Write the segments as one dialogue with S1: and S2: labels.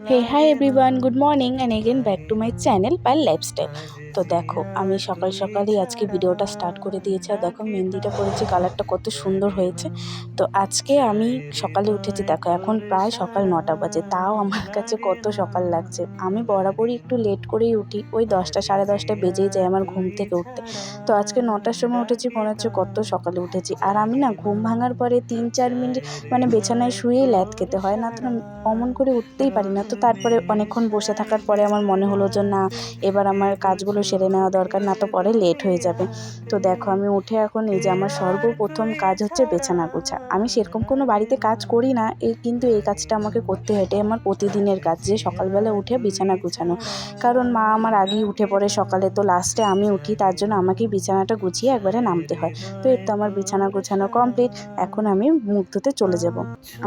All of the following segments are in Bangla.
S1: hey hi everyone good morning and again back to my channel pi lifestyle তো দেখো, আমি সকাল সকালই আজকে ভিডিওটা স্টার্ট করে দিয়েছি। আর দেখো, মেহেন্দিটা করেছি কালারটা কত সুন্দর হয়েছে। তো আজকে আমি সকালে উঠেছি, দেখো, এখন প্রায় সকাল নটা বাজে। তাও আমার কাছে কত সকাল লাগছে। আমি বরাবরই একটু লেট করেই উঠি, ওই দশটা, সাড়ে দশটা বেজেই যায় আমার ঘুম থেকে উঠতে। তো আজকে নটার সময় উঠেছি, মনে হচ্ছে কত সকালে উঠেছি। আর আমি না, ঘুম ভাঙার পরে তিন, চার মিনিট মানে বিছানায় শুয়েই ল্যাদ খেতে হয়, না তো অমন করে উঠতেই পারি না। তো তারপরে অনেকক্ষণ বসে থাকার পরে আমার মনে হলো যে, না, এবার আমার কাজগুলো সেরে নেওয়া দরকার, না তো পরে লেট হয়ে যাবে। তো দেখো, আমি উঠে এখন এই যে আমার সর্বপ্রথম কাজ হচ্ছে বেছানা গোছা। আমি সেরকম কোনো বাড়িতে কাজ করি না এই কিন্তু এই কাজটা আমাকে করতে হয় এটাই আমার প্রতিদিনের কাজ যে সকালবেলা উঠে বিছানা গুছানো। কারণ মা আমার আগেই উঠে পড়ে সকালে, তো লাস্টে আমি উঠি, তার জন্য আমাকেই বিছানাটা গুছিয়ে একবারে নামতে হয়। তো এর তো আমার বিছানা গোছানো কমপ্লিট এখন আমি মুখ ধুতে চলে যাব।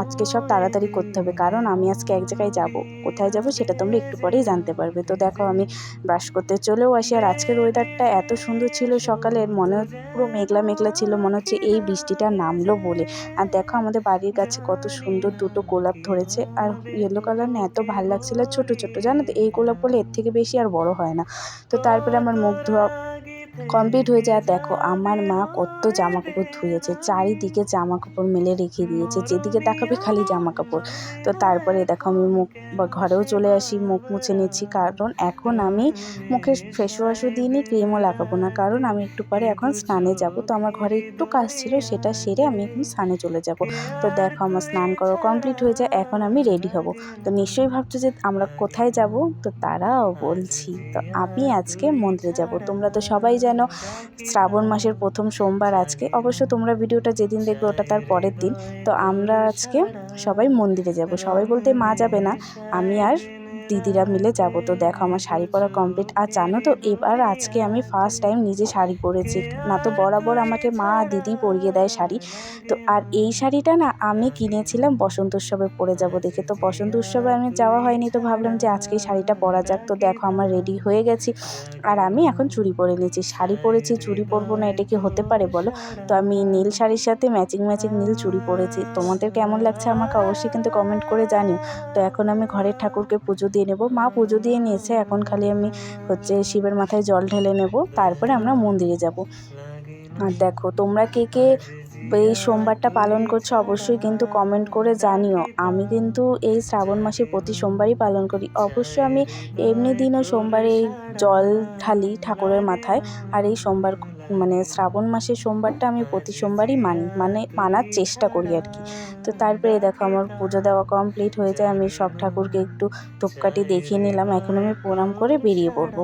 S1: আজকে সব তাড়াতাড়ি করতে হবে, কারণ আমি আজকে এক জায়গায় যাব। কোথায় যাব সেটা তোমরা একটু পরেই জানতে পারবে। তো দেখো, আমি ব্রাশ করতে চলেও আসি আর আজকের ওয়েদারটা এত সুন্দর ছিল সকালের মনে পুরো মেঘলা মেঘলা ছিল, মনে হচ্ছে এই বৃষ্টিটা নামলো বলে। আর দেখো আমাদের বাড়ির কাছে কত সুন্দর দুটো গোলাপ ধরেছে, আর ইয়েলো কালার না এত ভালো লাগছিল ছোট ছোট, জানো তো? এই গোলাপ বলে এর থেকে বেশি আর বড় হয় না। তো তারপরে আমার মুখ ধোয়া কমপ্লিট হয়ে যায়। দেখো, আমার মা কত জামা কাপড় ধুয়েছে, চারিদিকে জামা কাপড় মেলে রেখে দিয়েছে, যেদিকে তাকাবে খালি জামা কাপড় তো তারপরে দেখো, আমি মুখ বা ঘরেও চলে আসি, মুখ মুছে নিচ্ছি, কারণ এখন আমি মুখে ফেস ওয়াশও দিইনি ক্রিমও লাগাবো না। কারণ আমি একটু পরে এখন স্নানে যাব। তো আমার ঘরে একটু কাজ ছিল, সেটা সেরে আমি এখন স্নানে চলে যাব। তো দেখো, আমার স্নান করা কমপ্লিট হয়ে যায়, এখন আমি রেডি হব। তো নিশ্চয়ই ভাবছ যে আমরা কোথায় যাব? তো তারাও বলছি, তো আমি আজকে মন্দিরে যাব। তোমরা তো সবাই জানো শ্রাবণ মাসের প্রথম সোমবার আজকে। অবশ্য তোমরা ভিডিওটা যেদিন দেখবে ওটা তার পরের দিন। তো আমরা আজকে সবাই মন্দিরে যাব। সবাই বলতে মা যাবে না, আমি আর দিদিরা মিলে যাব তো। দেখো আমার শাড়ি পরা কমপ্লিট আর জানো তো, এবার আজকে আমি ফার্স্ট টাইম নিজে শাড়ি পরেছি। না তো বরাবর আমাকে মা দিদি পরিয়ে দেয় শাড়ি। তো আর এই শাড়িটা না আমি কিনেছিলাম বসন্ত উৎসবে পরে যাব দেখে। তো বসন্ত উৎসবে আমি যাওয়া হয়নি তো ভাবলাম যে আজকে শাড়িটা পরা যাক। তো দেখো আমার রেডি হয়ে গেছি। আর আমি এখন চুড়ি পরে নিয়েছি। শাড়ি পরেছি, চুড়ি পরবো না, এটা কি হতে পারে বলো? তো আমি নীল শাড়ির সাথে ম্যাচিং ম্যাচিং নীল চুড়ি পরেছি। তোমাদের কেমন লাগছে আমাকে অবশ্যই কিন্তু কমেন্ট করে জানিও। তো এখন আমি ঘরের ঠাকুরকে পুজো দিয়ে নেব। মা পুজো দিয়ে নিয়েছে, এখন খালি আমি হচ্ছে শিবের মাথায় জল ঢেলে নেব, তারপরে আমরা মন্দিরে যাব। আর দেখো, তোমরা কে কে এই সোমবারটা পালন করছ অবশ্যই কিন্তু কমেন্ট করে জানিও। আমি কিন্তু এই শ্রাবণ মাসে প্রতি সোমবারই পালন করি। অবশ্যই আমি এমনি দিনও সোমবারে জল ঢালি ঠাকুরের মাথায়, আর এই সোমবার মানে শ্রাবণ মাসের সোমবারটা আমি প্রতি সোমবারই মানি মানে মানার চেষ্টা করি আর কি। তো তারপরে দেখো আমার পুজো দেওয়া কমপ্লিট হয়ে যায়, আমি সব ঠাকুরকে একটু ধূপকাঠি দেখিয়ে নিলাম, এখন আমি প্রণাম করে বেরিয়ে পড়ব।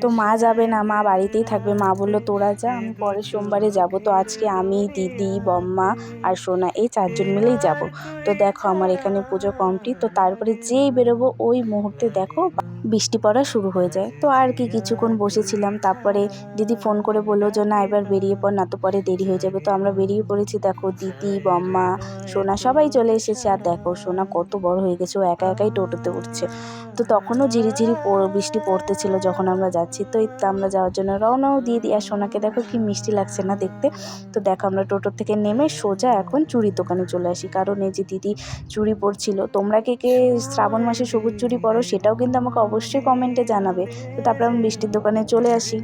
S1: তো মা যাবে না, মা বাড়িতেই থাকবে, মা বলল, তোরা যা, আমি পরের সোমবারে যাব। তো আজকে আমি, দিদি, বম্মা আর সোনা, এই চারজন মিলেই যাব। তো দেখো আমার এখানে পুজো কমপ্লিট তো তারপরে যেই বেরোবো, ওই মুহূর্তে দেখো বৃষ্টি পড়া শুরু হয়ে যায়। তো আর কি কিছুক্ষণ বসেছিলাম, তারপরে দিদি ফোন করে বলল যে, না, এবার বেরিয়ে পড়, না তো পরে দেরি হয়ে যাবে। তো আমরা বেরিয়ে পড়েছি, দেখো দিদি, বম্মা, সোনা সবাই চলে এসেছে। আর দেখো সোনা কত বড় হয়ে গেছে, ও একা একাই টোটোতে উঠছে। তো তখনও ঝিরিঝিরি বৃষ্টি পড়তেছিল যখন আমরা যাচ্ছি। তো আমরা যাওয়ার জন্য রওনাও দিয়ে দিই। আর সোনাকে দেখো কি মিষ্টি লাগছে না দেখতে। তো দেখো আমরা টোটো থেকে নেমে সোজা এখন চুড়ির দোকানে চলে আসি। কারণ এই যে দিদি চুড়ি পরছিল, তোমরা কে কে শ্রাবণ মাসে সবুজ চুড়ি পরো, সেটাও কিন্তু আমাকে অবশ্যই কমেন্টে জানাবে। তো তারপরে আমি মিষ্টির দোকানে চলে আসি।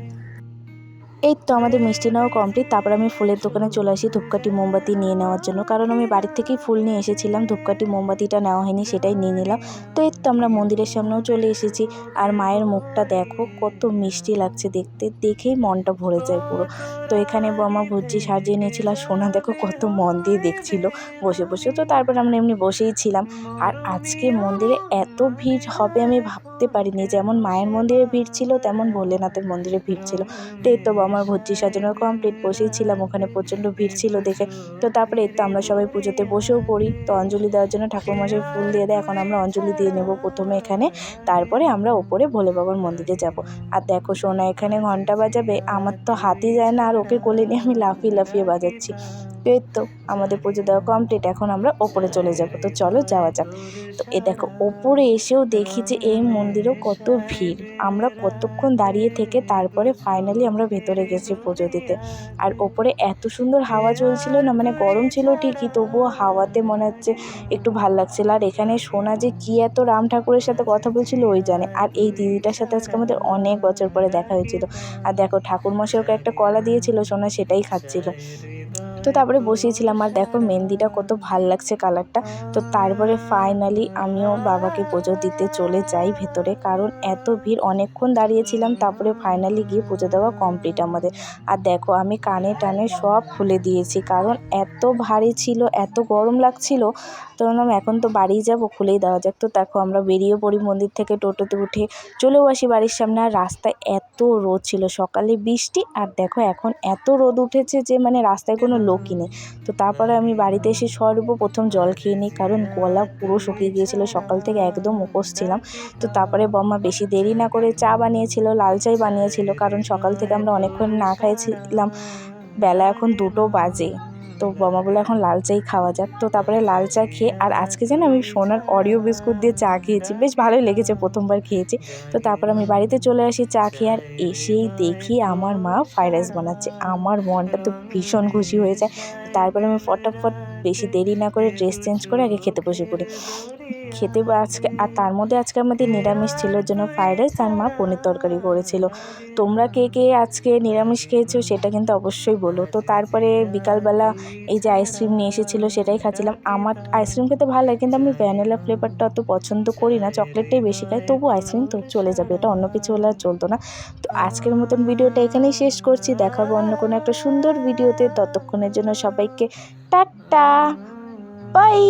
S1: এই তো আমাদের মিষ্টি নেওয়া কমপ্লিট তারপর আমি ফুলের দোকানে চলে আসি ধূপকাঠি মোমবাতি নিয়ে নেওয়ার জন্য। কারণ আমি বাড়ির থেকেই ফুল নিয়ে এসেছিলাম, ধূপকাঠি মোমবাতিটা নেওয়া হয়নি সেটাই নিয়ে নিলাম। তো এই তো আমরা মন্দিরের সামনেও চলে এসেছি। আর মায়ের মুখটা দেখো, কত মিষ্টি লাগছে দেখতে, দেখেই মনটা ভরে যায় পুরো। তো এখানে বোমা ভুজি সাজিয়ে নিয়েছিল আর সোনা দেখো কত মন দিয়ে দেখছিল বসে বসে। তো তারপর আমরা এমনি বসেই ছিলাম। আর আজকে মন্দিরে এত ভিড় হবে আমি ভাবতে পারিনি। যেমন মায়ের মন্দিরে ভিড় ছিল, তেমন ভোলেনাথের মন্দিরে ভিড় ছিল। তো এই তো আমার ভর্তি সাজানো কমপ্লিট বসেই ছিলাম। ওখানে প্রচণ্ড ভিড় ছিল দেখে। তো তারপরে এই তো আমরা সবাই পুজোতে বসেও পড়ি। তো অঞ্জলি দেওয়ার জন্য ঠাকুরমশাই ফুল দিয়ে দেয়। এখন আমরা অঞ্জলি দিয়ে নেব প্রথমে এখানে। তারপরে আমরা ওপরে ভোলে বাবার মন্দিরে যাব। আর দেখো সোনা এখানে ঘণ্টা বাজাবে। আমার তো হাতই যায় না, আর ওকে কোলে নিয়ে আমি লাফিয়ে লাফিয়ে বাজাচ্ছি। এই তো আমাদের পুজো দেওয়া কমপ্লিট এখন আমরা ওপরে চলে যাব। তো চলো যাওয়া যাক। তো এ দেখো, ওপরে এসেও দেখি যে এই মন্দিরেও কত ভিড়। আমরা কতক্ষণ দাঁড়িয়ে থেকে তারপরে ফাইনালি আমরা ভেতরে গেছি পুজো দিতে। আর ওপরে এত সুন্দর হাওয়া চলছিল না মানে গরম ছিল ঠিকই, তবুও হাওয়াতে মনে হচ্ছে একটু ভালো লাগছিল। আর এখানে শোনা যে কী এত রাম ঠাকুরের সাথে কথা বলছিল, ওই জানে। আর এই দিদিটার সাথে আজকে আমাদের অনেক বছর পরে দেখা হয়েছিল। আর দেখো ঠাকুরমশাই ওকে একটা কলা দিয়েছিল, সোনা সেটাই খাচ্ছিল। তো তারপরে বসিয়েছিলাম, আর দেখো মেহেন্দিটা কত ভালো লাগছে কালারটা। তো তারপরে ফাইনালি আমিও বাবাকে পুজো দিতে চলে যাই ভেতরে, কারণ এত ভিড়, অনেকক্ষণ দাঁড়িয়েছিলাম, তারপরে ফাইনালি গিয়ে পুজো দেওয়া কমপ্লিট আমাদের। আর দেখো আমি কানে টানে সব খুলে দিয়েছি, কারণ এত ভারী ছিল, এত গরম লাগছিল। তো বললাম, এখন তো বাড়ি যাব, খুলেই দেওয়া যাক। তো দেখো আমরা বেরিয়ে পড়ি মন্দির থেকে টোটোতে উঠে, চলেও আসি বাড়ির সামনে। আর রাস্তায় এত রোদ ছিল, সকালে বৃষ্টি, আর দেখো এখন এত রোদ উঠেছে যে মানে রাস্তায় কোনো লোকই নেই। তো তারপরে আমি বাড়িতে এসে সর্বপ্রথম জল খেয়ে নিই, কারণ গলা পুরো শুকিয়ে গিয়েছিল, সকাল থেকে একদম উপোস ছিলাম। তো তারপরে বম্মা বেশি দেরি না করে চা বানিয়েছিল, লাল চাই বানিয়েছিল, কারণ সকাল থেকে আমরা অনেকক্ষণ না খাইছিলাম। বেলা এখন দুটো বাজে। তো বাবা বলে এখন লাল চাই খাওয়া যাক। তো তারপরে লাল চা খেয়ে আর আজকে যেন আমি সোনার অরিও বিস্কুট দিয়ে চা খেয়েছি। বেশ ভালোই লেগেছে প্রথমবার খেয়েছি। তো তারপর আমি বাড়িতে চলে আসি চা খেয়ে আর এসেই দেখি আমার মা ফ্রাইড রাইস বানাচ্ছে। আমার মনটা তো ভীষণ খুশি হয়ে যায়। তারপরে আমি ফটাফট বেশি দেরি না করে ড্রেস চেঞ্জ করে আগে খেতে বসে পড়ি। খেতে আজকে, আর তার মধ্যে আজকে আমাদের নিরামিষ ছিল জন্য ফ্রাইড রাইস আর মা পনির তরকারি করেছিল। তোমরা কে কে আজকে নিরামিষ খেয়েছো সেটা কিন্তু অবশ্যই বলো। তো তারপরে বিকালবেলা এই যে আইসক্রিম নিয়ে এসেছিল সেটাই খাচ্ছিলাম। আমার আইসক্রিম খেতে ভালো লাগে কিন্তু আমি ভ্যানিলা ফ্লেভারটা অত পছন্দ করি না। চকলেটটাই বেশি খাই তবু আইসক্রিম তো চলে যাবে, এটা অন্য কিছু হলে আর চলতো না। তো আজকের মতন ভিডিওটা এখানেই শেষ করছি। দেখাবো অন্য কোনো একটা সুন্দর ভিডিওতে। ততক্ষণের জন্য সবাইকে টাটা বাই